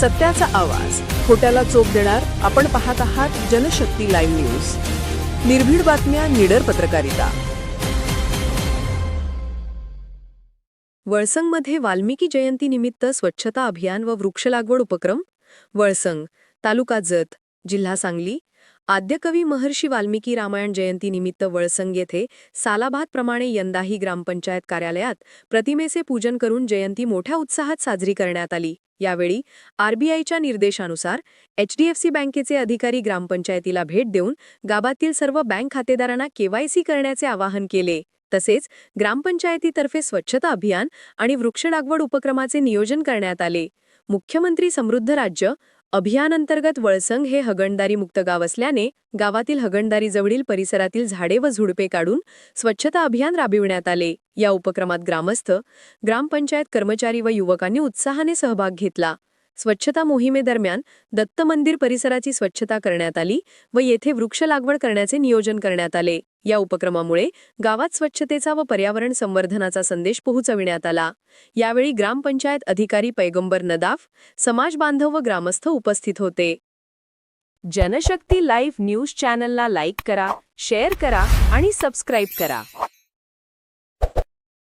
सत्याचा आवाज. खोट्याला चोप देणार आपण पाहत आहात जनशक्ती लाईव्ह न्यूज. निर्भीड बातम्या निडर पत्रकारिता. वळसंगमध्ये वाल्मिकी जयंती निमित्त स्वच्छता अभियान व वृक्ष लागवड उपक्रम? वळसंग तालुका जत जिल्हा सांगली आद्यकवी महर्षी वाल्मिकी रामायण जयंती निमित्त वळसंग येथे सालाभातप्रमाणे यंदाही ग्रामपंचायत कार्यालयात प्रतिमेचे पूजन करून जयंती मोठ्या उत्साहात साजरी करण्यात आली. यावेळी आरबीआयच्या निर्देशानुसार एचडीएफसी बँकेचे अधिकारी ग्रामपंचायतीला भेट देऊन गावातील सर्व बँक खातेदारांना केवायसी करण्याचे आवाहन केले. तसेच ग्रामपंचायतीतर्फे स्वच्छता अभियान आणि वृक्ष लागवड उपक्रमाचे नियोजन करण्यात आले. मुख्यमंत्री समृद्ध राज्य अभियानांतर्गत वळसंग हे हगणदारी मुक्त गाव असल्याने गावातील हगणदारीजवळील परिसरातील झाडे व झुडपे काढून स्वच्छता अभियान राबविण्यात आले. या उपक्रमात ग्रामस्थ ग्रामपंचायत कर्मचारी व युवकांनी उत्साहाने सहभाग घेतला. स्वच्छता मोहिमेदरम्यान दत्त मंदिर परिसराची स्वच्छता करण्यात आली व येथे वृक्ष लागवड करण्याचे नियोजन करण्यात आले. या उपक्रमामुळे गावात स्वच्छतेचा व पर्यावरण संवर्धनाचा संदेश पोहोचविण्यात आला. यावेळी ग्रामपंचायत अधिकारी पैगंबर नदाफ समाज बांधव व ग्रामस्थ उपस्थित होते. जनशक्ती लाईव्ह न्यूज चॅनलला लाईक करा शेअर करा आणि सबस्क्राईब करा.